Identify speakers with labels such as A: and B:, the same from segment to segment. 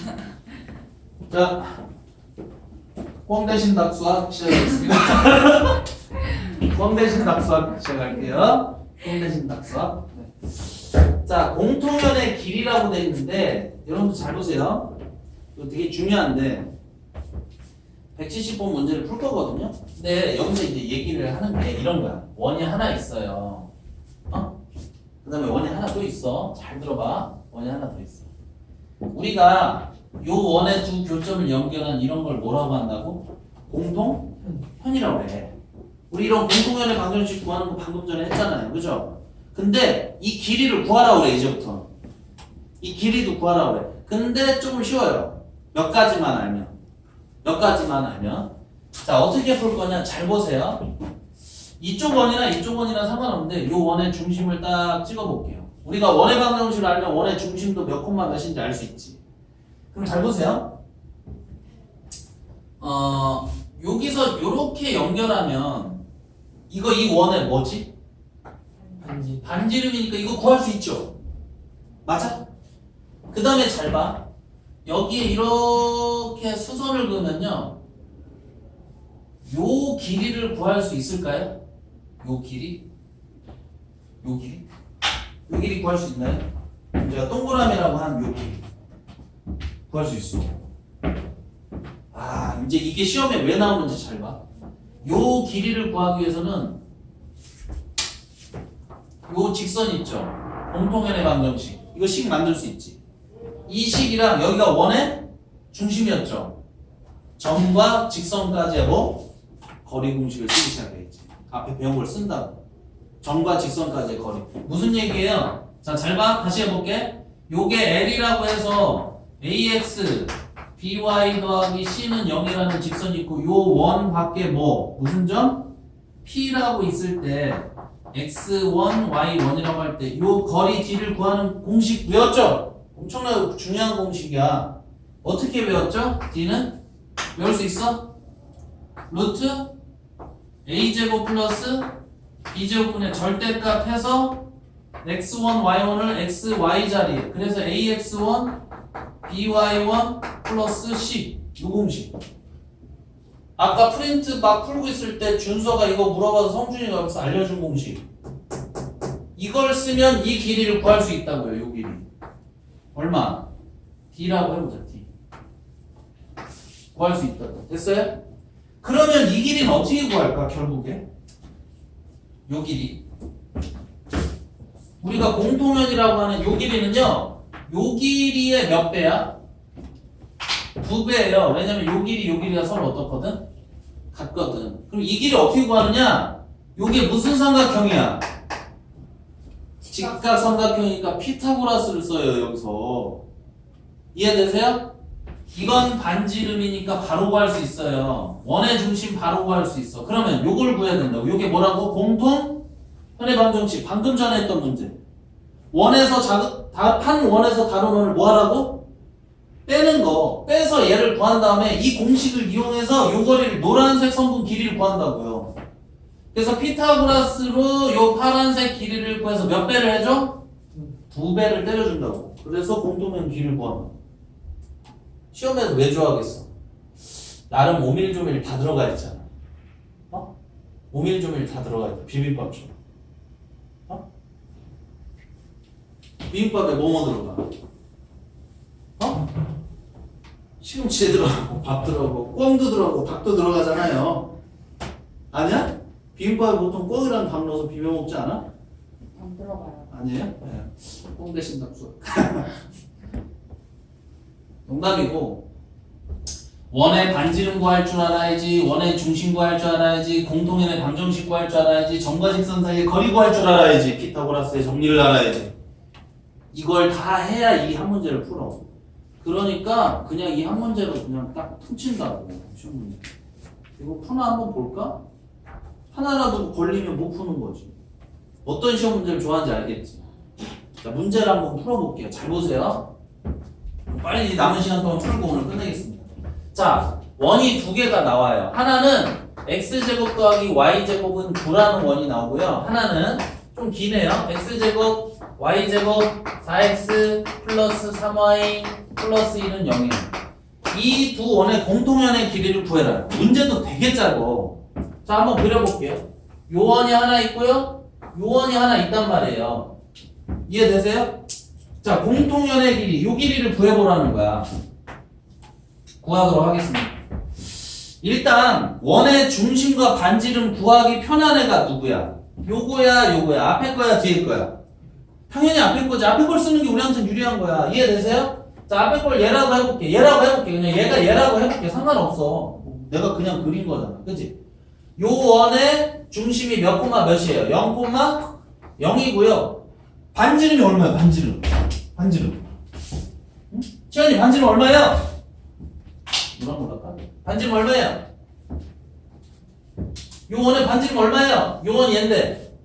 A: 자, 꽝 대신 닭수학 시작하겠습니다. 꽝 대신 닭수학 시작할게요. 꽝 대신 닭수학. 네. 자, 공통연의 길이라고 돼 있는데 여러분들 잘 보세요. 이거 되게 중요한데 170번 문제를 풀 거거든요. 근데 여기서 이제 얘기를 하는 게 이런 거야. 원이 하나 있어요. 어? 그 다음에 원이 하나 또 있어. 잘 들어봐. 원이 하나 더 있어. 우리가 요 원의 두 교점을 연결한 이런 걸 뭐라고 한다고? 공통현이라고 해. 우리 이런 공통현의 방정식 구하는 거 방금 전에 했잖아요. 그죠? 근데 이 길이를 구하라고 그래, 이제부터. 이 길이도 구하라고 그래. 근데 조금 쉬워요. 몇 가지만 알면. 몇 가지만 알면. 자, 어떻게 풀 거냐? 잘 보세요. 이쪽 원이나 이쪽 원이나 상관없는데 요 원의 중심을 딱 찍어 볼게요. 우리가 원의 방정식을 알면 원의 중심도 몇 콤마 몇인지 알 수 있지. 그럼 잘 보세요. 어, 여기서 요렇게 연결하면 이거 이 원의 뭐지?
B: 반지
A: 반지름이니까 이거 구할 수 있죠. 맞아? 그 다음에 잘 봐. 여기에 이렇게 수선을 그으면요. 요 길이를 구할 수 있을까요? 요 길이? 요 길이? 요 길이 구할 수 있나요? 제가 동그라미라고 한요 길이. 구할 수 있어. 아, 이제 이게 시험에 왜 나오는지 잘 봐. 요 길이를 구하기 위해서는 요 직선 있죠? 공통연의 방정식. 이거 식 만들 수 있지. 이 식이랑 여기가 원의 중심이었죠. 점과 직선까지 하고 거리 공식을 쓰기 시작했지. 앞에 배운 걸 쓴다고. 점과 직선까지의 거리. 무슨 얘기예요? 자, 잘 봐. 다시 해볼게. 요게 L이라고 해서 AX, BY 더하기 C는 0이라는 직선이 있고 요 원 밖에 뭐 무슨 점? P라고 있을 때 x1, y1이라고 할 때 요 거리 d를 구하는 공식 외웠죠? 엄청나게 중요한 공식이야. 어떻게 외웠죠? d는 외울 수 있어? 루트 a제곱 플러스 b제곱분의 절대값 해서 x1, y1을 x, y 자리에 그래서 ax1, by1 플러스 c 요 공식 아까 프린트 막 풀고 있을 때 준서가 이거 물어봐서 성준이가 여기서 알려준 공식. 이걸 쓰면 이 길이를 구할 수 있다고요, 요 길이. 얼마? D라고 해보자, D. 구할 수 있다고. 됐어요? 그러면 이 길이는 어떻게 구할까, 결국에? 요 길이. 우리가 공통연이라고 하는 요 길이는요, 요 길이의 몇 배야? 두 배예요. 왜냐면 요 길이 요 길이가 서로 어떻거든? 같거든. 그럼 이 길이 어떻게 구하느냐? 요게 무슨 삼각형이야? 직각 삼각형이니까 피타고라스를 써요 여기서. 이해되세요? 이건 반지름이니까 바로 구할 수 있어요. 원의 중심 바로 구할 수 있어. 그러면 요걸 구해야 된다고. 요게 뭐라고? 공통 현의 방정식. 방금 전에 했던 문제. 원에서 자극 다한 원에서 다른 원을 뭐 하라고? 빼는 거 빼서 얘를 구한 다음에 이 공식을 이용해서 요 거리를 노란색 선분 길이를 구한다고요. 그래서 피타고라스로 요 파란색 길이를 구해서 몇 배를 해줘? 두 배를 때려준다고. 그래서 공통면 길이를 구하는. 시험에서 왜 좋아하겠어? 나름 오밀조밀 다 들어가 있잖아. 어? 오밀조밀 다 들어가 있다. 비빔밥처럼. 어? 비빔밥에 뭐뭐 들어가? 어? 시금치에 들어가고 밥 들어가고 꽁도 들어가고 닭도 들어가잖아요. 아니야? 비빔밥에 보통 꽁이랑 밥 넣어서 비벼 먹지 않아?
B: 안 들어가요.
A: 아니에요? 네. 꽁 대신 닭수. 농담이고 원의 반지름 구할 줄 알아야지 원의 중심 구할 줄 알아야지 공통연의 방정식 구할 줄 알아야지 점과 직선 사이의 거리 구할 줄 알아야지 피타고라스의 정리를 알아야지. 이걸 다 해야 이 한 문제를 풀어. 그러니까 그냥 이 한 문제로 그냥 딱 퉁친다고 시험 문제. 이거 푸나 한번 볼까? 하나라도 걸리면 못 푸는 거지. 어떤 시험 문제를 좋아하는지 알겠지. 자 문제를 한번 풀어볼게요. 잘 보세요 빨리 남은 시간 동안 풀고 오늘 끝내겠습니다. 자, 원이 두 개가 나와요. 하나는 x제곱 더하기 y제곱은 9라는 원이 나오고요. 하나는 좀 기네요. x제곱, y제곱, 4x 플러스 3y 플러스 1은 0이야. 이두 원의 공통연의 길이를 구해라. 문제도 되게 짧어. 자, 한번 그려볼게요. 요 원이 하나 있고요. 요 원이 하나 있단 말이에요. 이해되세요? 자, 공통연의 길이, 요 길이를 구해보라는 거야. 구하도록 하겠습니다. 일단 원의 중심과 반지름 구하기 편한 애가 누구야? 요거야, 요거야. 앞에 거야, 뒤에 거야? 당연히 앞에 거지. 앞에 걸 쓰는 게 우리한테 유리한 거야. 이해되세요? 자, 앞에 걸 얘라고 해볼게. 얘라고 해볼게. 그냥 얘가 얘라고 해볼게. 상관없어. 내가 그냥 그린 거잖아. 그치? 요 원의 중심이 몇 코마 몇이에요? 0 코마 0이고요. 반지름이 얼마야? 반지름. 반지름. 응? 시현이 반지름 얼마예요? 누가 몰랄까? 반지름 얼마예요? 요 원의 반지름 얼마예요? 요원 얘인데.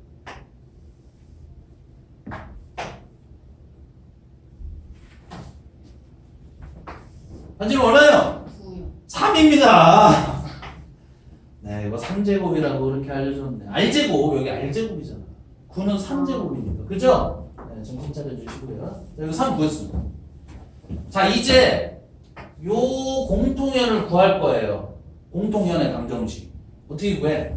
A: 반지름 얼마예요?
B: 9요.
A: 3입니다. 네, 이거 3제곱이라고 이렇게 알려줬는데. R제곱, 여기 R제곱이잖아. 9는 3제곱이니까. 그죠? 네, 정신 차려주시고요. 자, 이거 3 구했습니다. 자, 이제 요 공통연을 구할 거예요. 공통연의 방정식. 어떻게 구해?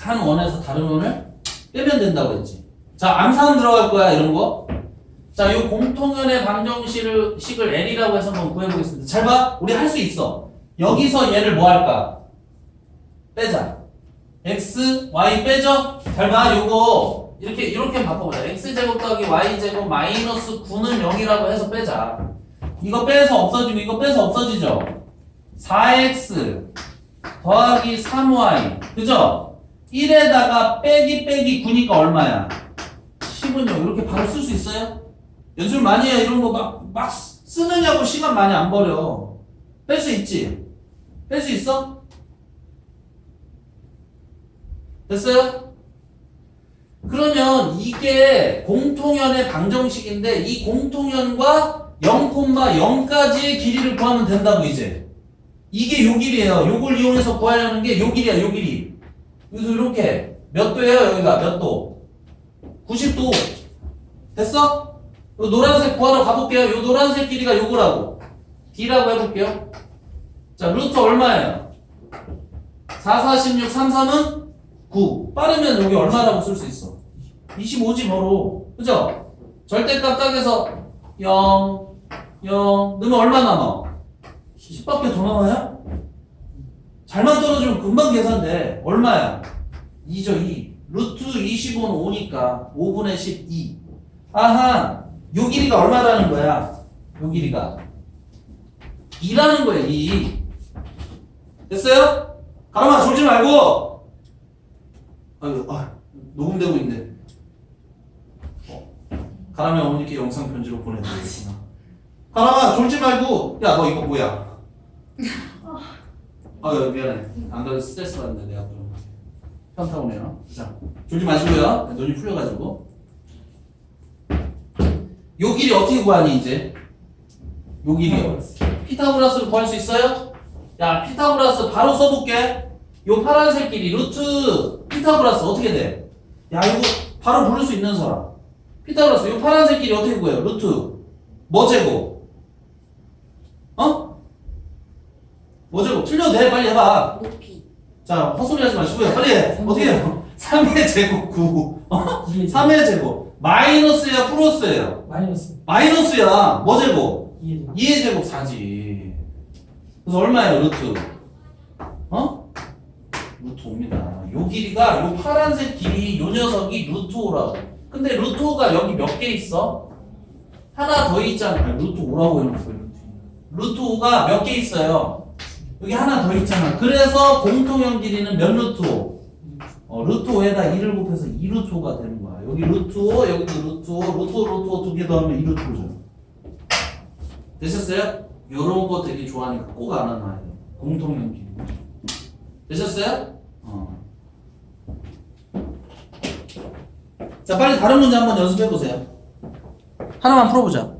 A: 한 원에서 다른 원을 빼면 된다고 했지. 자, 암산 들어갈 거야, 이런 거. 자, 요 공통연의 방정식을 식을 L이라고 해서 한번 구해보겠습니다. 잘 봐. 우리 할 수 있어. 여기서 얘를 뭐 할까? 빼자. x, y 빼죠? 잘 봐. 요거 이렇게 이렇게 바꿔보자. x제곱 더하기 y제곱 마이너스 9는 0이라고 해서 빼자. 이거 빼서 없어지고 이거 빼서 없어지죠? 4x 더하기 3y 그죠? 1에다가 빼기 빼기 9니까 얼마야? 10은요. 이렇게 바로 쓸 수 있어요? 연습 많이 해. 이런 거 막, 막 쓰느냐고 시간 많이 안 버려. 뺄 수 있지? 뺄 수 있어? 됐어요? 그러면 이게 공통연의 방정식인데 이 공통연과 0,0까지의 길이를 구하면 된다고 이제. 이게 요 길이에요. 요걸 이용해서 구하려는 게 요 길이야, 요 길이. 그래서 이렇게 몇 도예요, 여기가 몇 도? 90도. 됐어? 요 노란색 구하러 가볼게요. 요 노란색 길이가 요거라고. D라고 해볼게요. 자, 루트 얼마예요? 4, 4, 16, 3, 3은 9. 빠르면 여기 얼마라고 쓸 수 있어? 25지 뭐로. 그죠? 절대값 딱에서 0, 0, 넣으면 얼마 남아? 10밖에 더 남아요? 잘만 떨어지면 금방 계산돼. 얼마야? 2죠, 2. 루트 25는 5니까 5분의 12. 아하, 요 길이가 얼마라는 거야? 요 길이가. 2라는 거야, 2. 됐어요? 가람아, 졸지 말고! 아유, 아, 녹음되고. 어, 가람이 어머니께 영상 편지로 보내드리겠구나. 가람아, 졸지 말고! 야, 너 이거 뭐야? 아유, 미안해. 안 그래도 스트레스 받는데, 내가 또. 현타 오네요. 자, 졸지 마시고요. 눈이 풀려가지고. 요 길이 어떻게 구하니, 이제? 요 길이요. 피타고라스를 구할 수 있어요? 야, 피타고라스 바로 써볼게. 요 파란색 길이 루트 피타고라스 어떻게 돼? 야, 이거 바로 부를 수 있는 사람. 피타고라스 요 파란색 길이 어떻게 구해요? 루트 뭐 제곱? 어? 뭐 제곱? 틀려도 돼. 빨리 해봐.
B: 높이.
A: 자, 헛소리 하지 마시고요. 빨리 해. 어떻게 해요? 3의 제곱 9. 어? 3의 제곱. 마이너스야, 플러스예요?
C: 마이너스
A: 마이너스야. 뭐 제곱?
C: 2의
A: 2의 제곱 4지. 그래서 얼마예요, 루트? 어? 루트 5입니다. 요 길이가, 요 파란색 길이, 요 녀석이 루트 5라고. 근데 루트 5가 여기 몇 개 있어? 하나 더 있잖아. 루트 5라고 해놓고, 루트. 루트 5가 몇 개 있어요? 여기 하나 더 있잖아. 그래서 공통형 길이는 몇 루트 5? 어, 루트 5에다 2를 곱해서 2 루트 5가 되는 거야. 여기 루트 5, 여기도 루트 5, 루트 5, 루트 5 두 개 더하면 2 루트 5죠. 되셨어요? 요런 거 되게 좋아하니까 꼭 알아놔야 돼요. 공통형 길이. 되셨어요? 어. 자, 빨리 다른 문제 한번 연습해 보세요. 하나만 풀어보자.